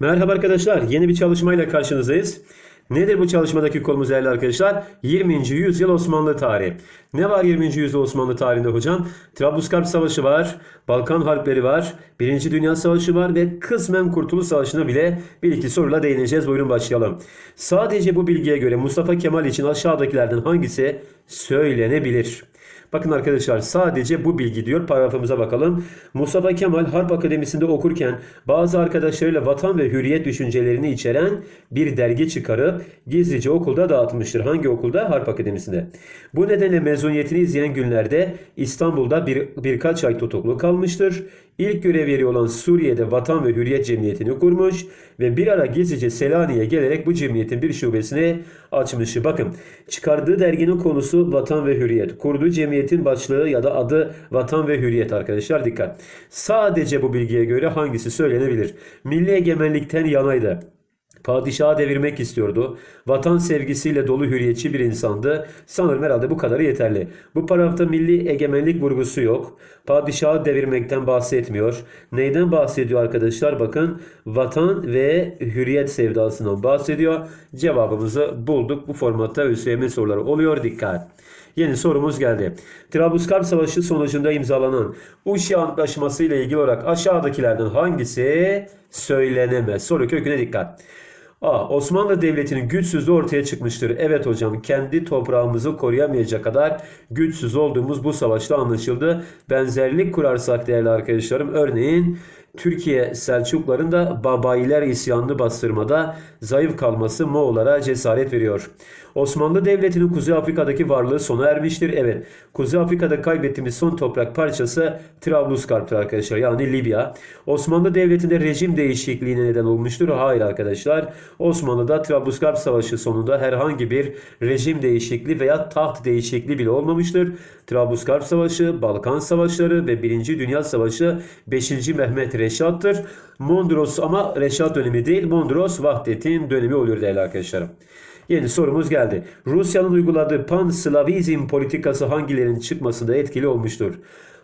Merhaba arkadaşlar. Yeni bir çalışmayla karşınızdayız. Nedir bu çalışmadaki konumuz değerli arkadaşlar? 20. yüzyıl Osmanlı tarihi. Ne var 20. yüzyıl Osmanlı tarihinde hocam? Trablusgarp Savaşı var, Balkan Harpleri var, 1. Dünya Savaşı var ve kısmen Kurtuluş Savaşı'na bile bir iki soruyla değineceğiz. Buyurun başlayalım. Sadece bu bilgiye göre Mustafa Kemal için aşağıdakilerden hangisi söylenebilir? Bakın arkadaşlar sadece bu bilgi diyor paragrafımıza bakalım. Mustafa Kemal Harp Akademisi'nde okurken bazı arkadaşlarıyla vatan ve hürriyet düşüncelerini içeren bir dergi çıkarıp gizlice okulda dağıtmıştır. Hangi okulda? Harp Akademisi'nde. Bu nedenle mezuniyetini izleyen günlerde İstanbul'da bir, birkaç ay tutuklu kalmıştır. İlk görev yeri olan Suriye'de Vatan ve Hürriyet Cemiyeti'ni kurmuş ve bir ara gizlice Selanik'e gelerek bu cemiyetin bir şubesini açmıştı. Bakın çıkardığı derginin konusu Vatan ve Hürriyet. Kurduğu cemiyetin başlığı ya da adı Vatan ve Hürriyet arkadaşlar dikkat. Sadece bu bilgiye göre hangisi söylenebilir? Milli egemenlikten yanaydı. Padişahı devirmek istiyordu. Vatan sevgisiyle dolu hürriyetçi bir insandı. Sanırım herhalde bu kadarı yeterli. Bu paragrafta milli egemenlik vurgusu yok. Padişahı devirmekten bahsetmiyor. Neyden bahsediyor arkadaşlar? Bakın vatan ve hürriyet sevdasından bahsediyor. Cevabımızı bulduk. Bu formatta ÖSYM soruları oluyor. Dikkat. Yeni sorumuz geldi. Trablusgarp Savaşı sonucunda imzalanan Uşi Antlaşması ile ilgili olarak aşağıdakilerden hangisi söylenemez? Soru köküne dikkat. A. Osmanlı Devleti'nin güçsüzlüğü ortaya çıkmıştır. Evet hocam kendi toprağımızı koruyamayacak kadar güçsüz olduğumuz bu savaşta anlaşıldı. Benzerlik kurarsak değerli arkadaşlarım örneğin Türkiye Selçukluların da Babayiler isyanını bastırmada zayıf kalması Moğollara cesaret veriyor. Osmanlı Devleti'nin Kuzey Afrika'daki varlığı sona ermiştir. Evet, Kuzey Afrika'da kaybettiğimiz son toprak parçası Trablusgarp'tır arkadaşlar. Yani Libya. Osmanlı Devleti'nde rejim değişikliğine neden olmuştur. Hayır arkadaşlar. Osmanlı'da Trablusgarp Savaşı sonunda herhangi bir rejim değişikliği veya taht değişikliği bile olmamıştır. Trablusgarp Savaşı, Balkan Savaşları ve 1. Dünya Savaşı 5. Mehmet Reşat'tır. Mondros ama Reşat dönemi değil, Mondros Vahdet'in dönemi oluyor değerli arkadaşlarım. Yeni sorumuz geldi. Rusya'nın uyguladığı pan-Slavizm politikası hangilerinin çıkmasında etkili olmuştur?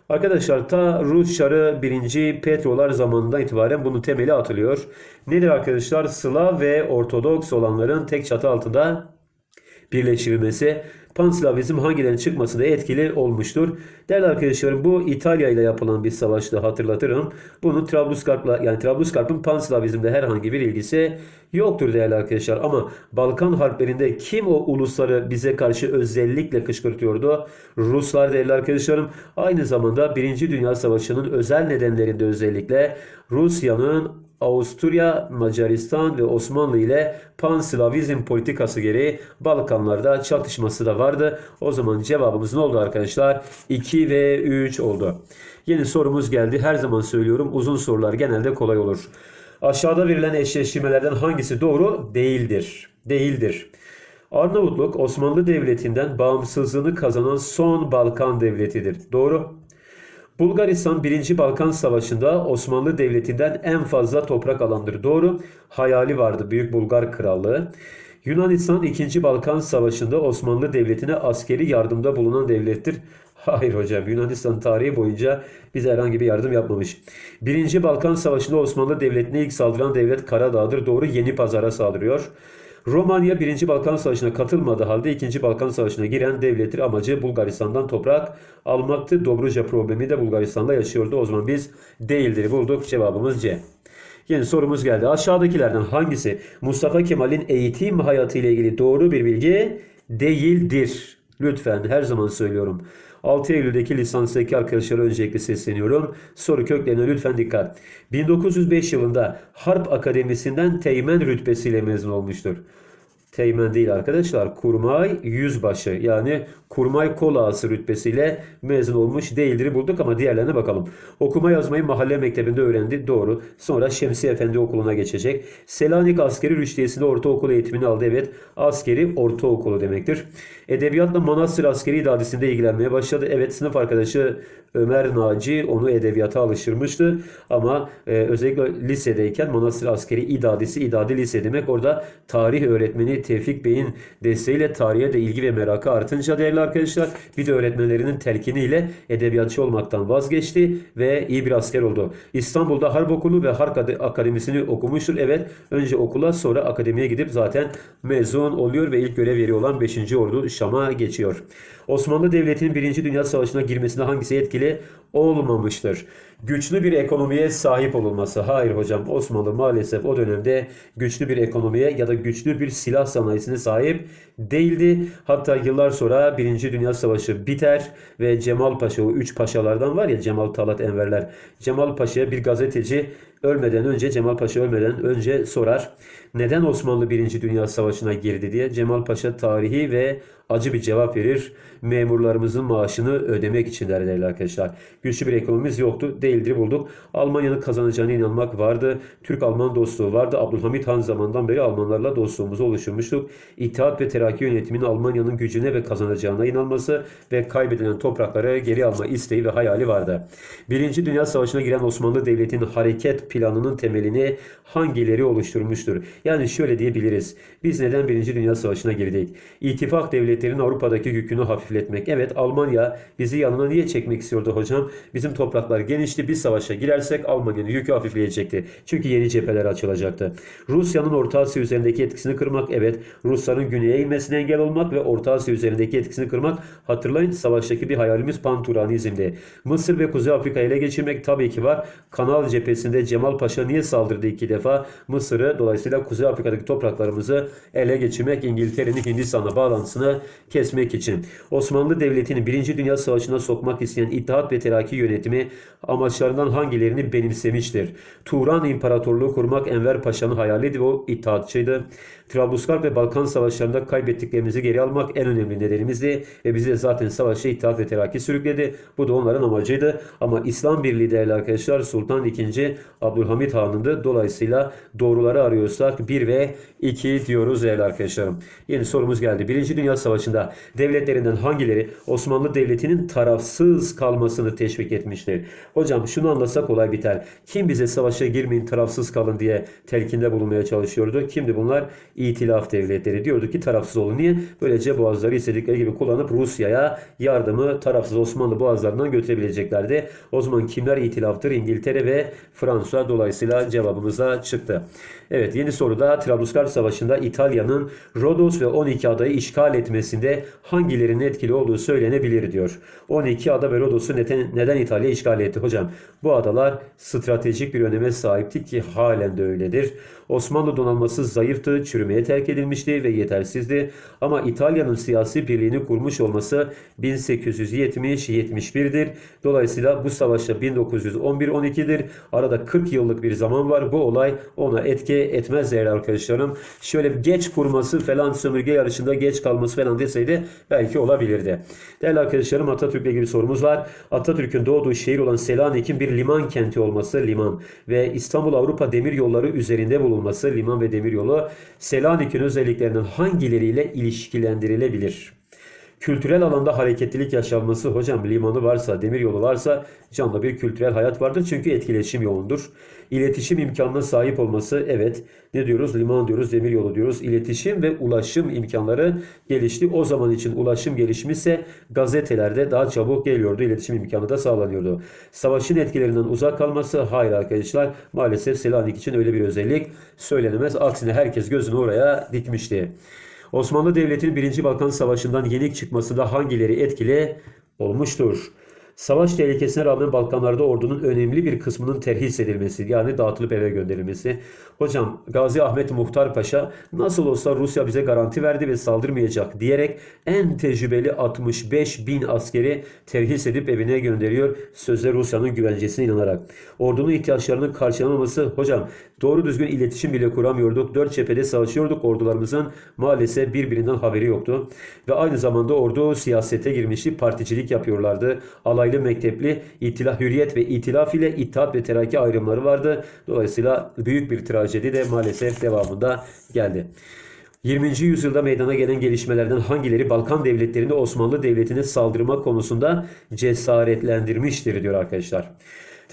Arkadaşlar ta Rus Çarı 1. Petrolar zamanından itibaren bunun temeli atılıyor. Nedir arkadaşlar? Slav ve Ortodoks olanların tek çatı altında birleştirilmesi Panslavizm hangilerinin çıkmasında etkili olmuştur. Değerli arkadaşlarım bu İtalya ile yapılan bir savaştı hatırlatırım. Bunun Trablusgarp'la yani Trablusgarp'ın Panslavizmle herhangi bir ilgisi yoktur değerli arkadaşlar. Ama Balkan harplerinde kim o ulusları bize karşı özellikle kışkırtıyordu? Ruslar değerli arkadaşlarım. Aynı zamanda 1. Dünya Savaşı'nın özel nedenlerinde özellikle Rusya'nın Avusturya, Macaristan ve Osmanlı ile Panslavizm politikası gereği Balkanlarda çatışması da vardı. O zaman cevabımız ne oldu arkadaşlar? 2 ve 3 oldu. Yeni sorumuz geldi. Her zaman söylüyorum uzun sorular genelde kolay olur. Aşağıda verilen eşleştirmelerden hangisi doğru değildir? Değildir. Arnavutluk Osmanlı Devleti'nden bağımsızlığını kazanan son Balkan devletidir. Doğru. Bulgaristan 1. Balkan Savaşı'nda Osmanlı Devleti'nden en fazla toprak alandır. Doğru. Hayali vardı Büyük Bulgar Krallığı. Yunanistan 2. Balkan Savaşı'nda Osmanlı Devleti'ne askeri yardımda bulunan devlettir. Hayır hocam Yunanistan tarihi boyunca bize herhangi bir yardım yapmamış. 1. Balkan Savaşı'nda Osmanlı Devleti'ne ilk saldıran devlet Karadağ'dır. Doğru Yeni Pazar'a saldırıyor. Romanya 1. Balkan Savaşı'na katılmadığı halde 2. Balkan Savaşı'na giren devlettir. Amacı Bulgaristan'dan toprak almaktı. Dobruca problemi de Bulgaristan'da yaşıyordu. O zaman biz değildir bulduk. Cevabımız C. Yeni sorumuz geldi. Aşağıdakilerden hangisi Mustafa Kemal'in eğitim hayatı ile ilgili doğru bir bilgi değildir? Lütfen her zaman söylüyorum. 6 Eylül'deki lisanstaki arkadaşlara öncelikle sesleniyorum. Soru köklerine lütfen dikkat. 1905 yılında Harp Akademisi'nden teğmen rütbesiyle mezun olmuştur. Teğmen değil arkadaşlar. Kurmay yüzbaşı yani kurmay kol ağası rütbesiyle mezun olmuş değildir bulduk ama diğerlerine bakalım. Okuma yazmayı mahalle mektebinde öğrendi. Doğru. Sonra Şemsi Efendi okuluna geçecek. Selanik askeri rüştiyesinde ortaokul eğitimini aldı. Evet. Askeri ortaokulu demektir. Edebiyatla Manastır askeri idadisinde ilgilenmeye başladı. Evet sınıf arkadaşı Ömer Naci onu edebiyata alıştırmıştı. Ama e, özellikle lisedeyken Manastır askeri idadisi, idadi lise demek. Orada tarih öğretmeni Tevfik Bey'in desteğiyle tarihe de ilgi ve merakı artınca değerli arkadaşlar bir de öğretmenlerinin telkiniyle edebiyatçı olmaktan vazgeçti ve iyi bir asker oldu. İstanbul'da Harp Okulu ve Harp Ade- Akademisi'ni okumuştur. Evet önce okula sonra akademiye gidip zaten mezun oluyor ve ilk görev yeri olan 5. Ordu Şam'a geçiyor. Osmanlı Devleti'nin 1. Dünya Savaşı'na girmesinde hangisi etkili olmamıştır? Güçlü bir ekonomiye sahip olunması. Hayır hocam Osmanlı maalesef o dönemde güçlü bir ekonomiye ya da güçlü bir silah sanayisine sahip değildi. Hatta yıllar sonra 1. Dünya Savaşı biter ve Cemal Paşa o 3 paşalardan var ya Cemal Talat Enverler. Cemal Paşa'ya bir gazeteci ölmeden önce Cemal Paşa ölmeden önce sorar. Neden Osmanlı 1. Dünya Savaşı'na girdi diye Cemal Paşa tarihi ve acı bir cevap verir. Memurlarımızın maaşını ödemek için der arkadaşlar. Güçlü bir ekonomimiz yoktu. Değildir bulduk. Almanya'nın kazanacağına inanmak vardı. Türk-Alman dostluğu vardı. Abdülhamit Han zamandan beri Almanlarla dostluğumuzu oluşturmuştuk. İttihat ve Terakki yönetiminin Almanya'nın gücüne ve kazanacağına inanması ve kaybedilen toprakları geri alma isteği ve hayali vardı. Birinci Dünya Savaşı'na giren Osmanlı Devleti'nin hareket planının temelini hangileri oluşturmuştur? Yani şöyle diyebiliriz. Biz neden Birinci Dünya Savaşı'na girdik? İttifak devletlerin Avrupa'daki yükünü hafifletmek. Evet Almanya bizi yanına niye çekmek istiyordu hocam? Bizim topraklar genişti. Biz savaşa girersek Almanya'nın yükü hafifleyecekti. Çünkü yeni cepheler açılacaktı. Rusya'nın Orta Asya üzerindeki etkisini kırmak. Evet Rusların güneye inmesine engel olmak ve Orta Asya üzerindeki etkisini kırmak. Hatırlayın savaştaki bir hayalimiz Panturanizm'di. Mısır ve Kuzey Afrika ele geçirmek tabii ki var. Kanal cephesinde Cemal Paşa niye saldırdı iki defa? Mısır'ı dolayısıyla Kuzey Afrika'daki topraklarımızı ele geçirmek İngiltere'nin Hindistan'la bağlantısını kesmek için. Osmanlı Devleti'ni 1. Dünya Savaşı'na sokmak isteyen İttihat ve Terakki yönetimi amaçlarından hangilerini benimsemiştir? Turan İmparatorluğu kurmak Enver Paşa'nın hayaliydi ve o İttihatçıydı. Trablusgarp ve Balkan Savaşları'nda kaybettiklerimizi geri almak en önemli nedenimizdi ve bizi de zaten savaşa İttihat ve Terakki sürükledi. Bu da onların amacıydı. Ama İslam Birliği değerli arkadaşlar Sultan II. Abdülhamit Han'ındı. Dolayısıyla doğruları arıyorsak 1 ve 2 diyoruz değerli arkadaşlarım. Yeni sorumuz geldi. Birinci Dünya Savaşı'nda devletlerinden hangileri Osmanlı Devleti'nin tarafsız kalmasını teşvik etmiştir? Hocam şunu anlasak olay biter. Kim bize savaşa girmeyin tarafsız kalın diye telkinde bulunmaya çalışıyordu? Kimdi bunlar? İtilaf devletleri. Diyordu ki tarafsız olun. Niye? Böylece boğazları istedikleri gibi kullanıp Rusya'ya yardımı tarafsız Osmanlı boğazlarından götürebileceklerdi. O zaman kimler itilaftır? İngiltere ve Fransa. Dolayısıyla cevabımıza çıktı. Evet yeni soruda Trablusgarp Savaşı'nda İtalya'nın Rodos ve 12 adayı işgal etmesinde hangilerinin etkili olduğu söylenebilir diyor. 12 ada ve Rodos'u neden, neden İtalya işgal etti hocam? Bu adalar stratejik bir öneme sahipti ki halen de öyledir. Osmanlı donanması zayıftı, çürümeye terk edilmişti ve yetersizdi. Ama İtalya'nın siyasi birliğini kurmuş olması 1870-71'dir. Dolayısıyla bu savaşta 1911-12'dir. Arada 40 yıllık bir zaman var. Bu olay ona etki etmez değerli arkadaşlarım. Şöyle geç kurması falan sömürge yarışında geç kalması falan deseydi belki olabilirdi. Değerli arkadaşlarım Atatürk'le ilgili sorumuz var. Atatürk'ün doğduğu şehir olan Selanik'in bir liman kenti olması liman ve İstanbul Avrupa demir yolları üzerinde bulunması liman ve demir yolu Selanik'in özelliklerinden hangileriyle ilişkilendirilebilir? Kültürel alanda hareketlilik yaşanması hocam limanı varsa, demir yolu varsa canlı bir kültürel hayat vardır. Çünkü etkileşim yoğundur. İletişim imkanına sahip olması evet ne diyoruz? Liman diyoruz, demir yolu diyoruz. İletişim ve ulaşım imkanları gelişti. O zaman için ulaşım gelişmişse gazetelerde daha çabuk geliyordu. İletişim imkanı da sağlanıyordu. Savaşın etkilerinden uzak kalması hayır arkadaşlar. Maalesef Selanik için öyle bir özellik söylenemez. Aksine herkes gözünü oraya dikmişti. Osmanlı Devleti'nin 1. Balkan Savaşı'ndan yenik çıkmasında hangileri etkili olmuştur? Savaş tehlikesine rağmen Balkanlarda ordunun önemli bir kısmının terhis edilmesi yani dağıtılıp eve gönderilmesi. Hocam Gazi Ahmet Muhtar Paşa nasıl olsa Rusya bize garanti verdi ve saldırmayacak diyerek en tecrübeli 65 bin askeri terhis edip evine gönderiyor. Sözde Rusya'nın güvencesine inanarak. Ordunun ihtiyaçlarını karşılamaması hocam doğru düzgün iletişim bile kuramıyorduk. Dört cephede savaşıyorduk. Ordularımızın maalesef birbirinden haberi yoktu. Ve aynı zamanda ordu siyasete girmişti. Particilik yapıyorlardı. Alaylı mektepli itilaf, hürriyet ve itilaf ile İttihat ve Terakki ayrımları vardı. Dolayısıyla büyük bir trajedi de maalesef devamında geldi. 20. yüzyılda meydana gelen gelişmelerden hangileri Balkan devletlerinde Osmanlı Devleti'ne saldırma konusunda cesaretlendirmiştir diyor arkadaşlar.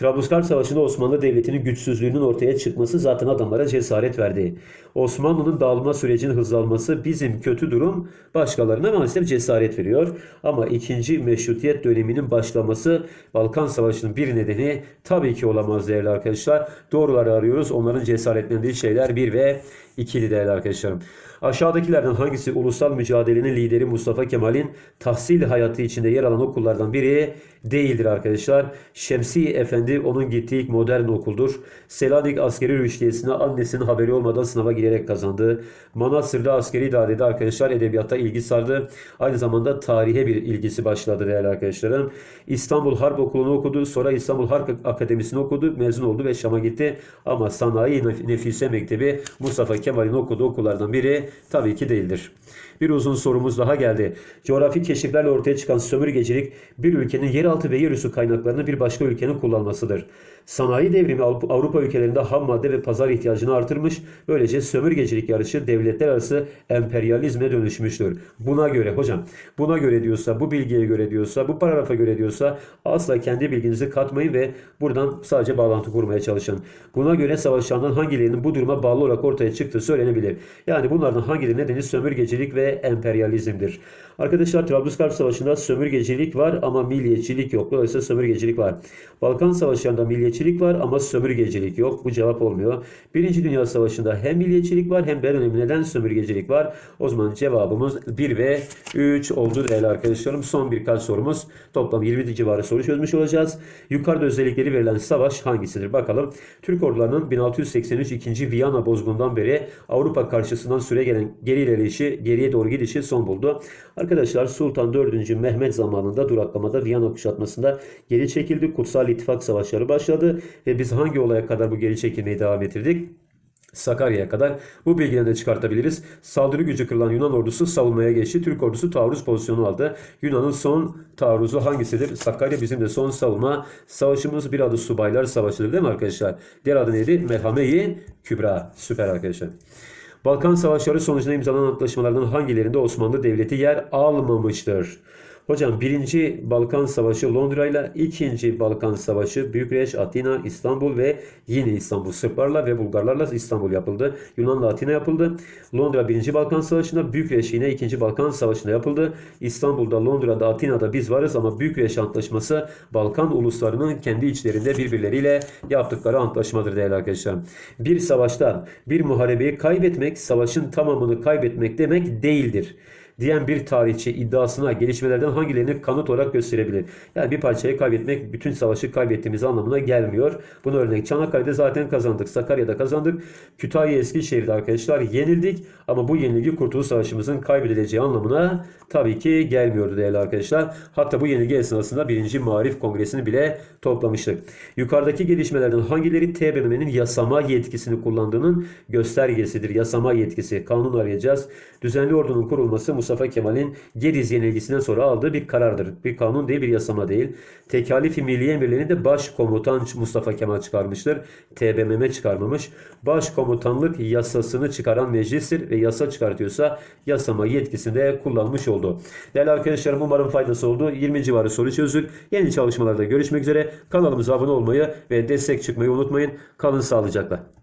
Trablusgarp Savaşı'nda Osmanlı Devleti'nin güçsüzlüğünün ortaya çıkması zaten adamlara cesaret verdi. Osmanlı'nın dağılma sürecinin hızlanması bizim kötü durum başkalarına maalesef cesaret veriyor. Ama ikinci meşrutiyet döneminin başlaması Balkan Savaşı'nın bir nedeni tabii ki olamaz değerli arkadaşlar. Doğruları arıyoruz. Onların cesaretlendiği şeyler bir ve ikili değerli arkadaşlarım. Aşağıdakilerden hangisi ulusal mücadelenin lideri Mustafa Kemal'in tahsil hayatı içinde yer alan okullardan biri değildir arkadaşlar. Şemsi Efendi onun gittiği modern okuldur. Selanik askeri rüştiyesine annesinin haberi olmadan sınava girerek kazandı. Manastır'da askeri idarede arkadaşlar edebiyata ilgi sardı. Aynı zamanda tarihe bir ilgisi başladı değerli arkadaşlarım. İstanbul Harp Okulu'nu okudu. Sonra İstanbul Harp Akademisi'ni okudu. Mezun oldu ve Şam'a gitti. Ama Sanayi Nef- Nefise Mektebi Mustafa Kemal'in okuduğu okullardan biri tabii ki değildir. Bir uzun sorumuz daha geldi. Coğrafi keşiflerle ortaya çıkan sömürgecilik bir ülkenin yeraltı ve yerüstü kaynaklarını bir başka ülkenin kullanmasıdır. Sanayi devrimi Avrupa ülkelerinde ham madde ve pazar ihtiyacını artırmış. Böylece sömürgecilik yarışı devletler arası emperyalizme dönüşmüştür. Buna göre hocam, buna göre diyorsa, bu bilgiye göre diyorsa, bu paragrafa göre diyorsa asla kendi bilginizi katmayın ve buradan sadece bağlantı kurmaya çalışın. Buna göre savaşanların hangilerinin bu duruma bağlı olarak ortaya çıktığı söylenebilir. Yani bunlardan hangileri nedeni sömürgecilik ve emperyalizmdir. Arkadaşlar Trablusgarp Savaşı'nda sömürgecilik var ama milliyetçilik yok. Dolayısıyla sömürgecilik var. Balkan Savaşı'nda milliyetçilik var ama sömürgecilik yok. Bu cevap olmuyor. Birinci Dünya Savaşı'nda hem milliyetçilik var hem de önemli neden sömürgecilik var. O zaman cevabımız 1 ve 3 oldu değerli arkadaşlarım. Son birkaç sorumuz. Toplam 20 civarı soru çözmüş olacağız. Yukarıda özellikleri verilen savaş hangisidir? Bakalım. Türk ordularının 1683 2. Viyana bozgunundan beri Avrupa karşısından süre gelen geri ilerleyişi, geriye doğru gidişi son buldu. Arkadaşlar Sultan 4. Mehmet zamanında duraklamada Viyana kuşatmasında geri çekildi. Kutsal İttifak savaşları başladı ve biz hangi olaya kadar bu geri çekilmeyi devam ettirdik? Sakarya'ya kadar bu bilgileri de çıkartabiliriz. Saldırı gücü kırılan Yunan ordusu savunmaya geçti. Türk ordusu taarruz pozisyonu aldı. Yunan'ın son taarruzu hangisidir? Sakarya bizim de son savunma savaşımız bir adı subaylar savaşıdır değil mi arkadaşlar? Diğer adı neydi? Merhame-i Kübra. Süper arkadaşlar. Balkan Savaşları sonucunda imzalanan antlaşmalardan hangilerinde Osmanlı Devleti yer almamıştır? Hocam birinci Balkan Savaşı Londra ile ikinci Balkan Savaşı Bükreş, Atina, İstanbul ve yine İstanbul Sırplarla ve Bulgarlarla İstanbul yapıldı. Yunan'la Atina yapıldı. Londra birinci Balkan Savaşı'nda Bükreş yine ikinci Balkan Savaşı'nda yapıldı. İstanbul'da, Londra'da, Atina'da biz varız ama Bükreş Antlaşması Balkan uluslarının kendi içlerinde birbirleriyle yaptıkları antlaşmadır değerli arkadaşlar. Bir savaşta bir muharebeyi kaybetmek savaşın tamamını kaybetmek demek değildir diyen bir tarihçi iddiasına gelişmelerden hangilerini kanıt olarak gösterebilir? Yani bir parçayı kaybetmek bütün savaşı kaybettiğimiz anlamına gelmiyor. Bunu örnek Çanakkale'de zaten kazandık. Sakarya'da kazandık. Kütahya Eskişehir'de arkadaşlar yenildik. Ama bu yenilgi Kurtuluş Savaşımızın kaybedileceği anlamına tabii ki gelmiyordu değerli arkadaşlar. Hatta bu yenilgi esnasında 1. Marif Kongresi'ni bile toplamıştık. Yukarıdaki gelişmelerden hangileri TBMM'nin yasama yetkisini kullandığının göstergesidir. Yasama yetkisi. Kanun arayacağız. Düzenli ordunun kurulması Mustafa Kemal'in Gediz yenilgisinden sonra aldığı bir karardır. Bir kanun değil, bir yasama değil. Tekalif-i Milli Emirlerini de Başkomutan Mustafa Kemal çıkarmıştır. TBMM çıkarmamış. Başkomutanlık yasasını çıkaran meclistir ve yasa çıkartıyorsa yasama yetkisini de kullanmış oldu. Değerli arkadaşlarım umarım faydası oldu. 20 civarı soru çözdük. Yeni çalışmalarda görüşmek üzere. Kanalımıza abone olmayı ve destek çıkmayı unutmayın. Kalın sağlıcakla.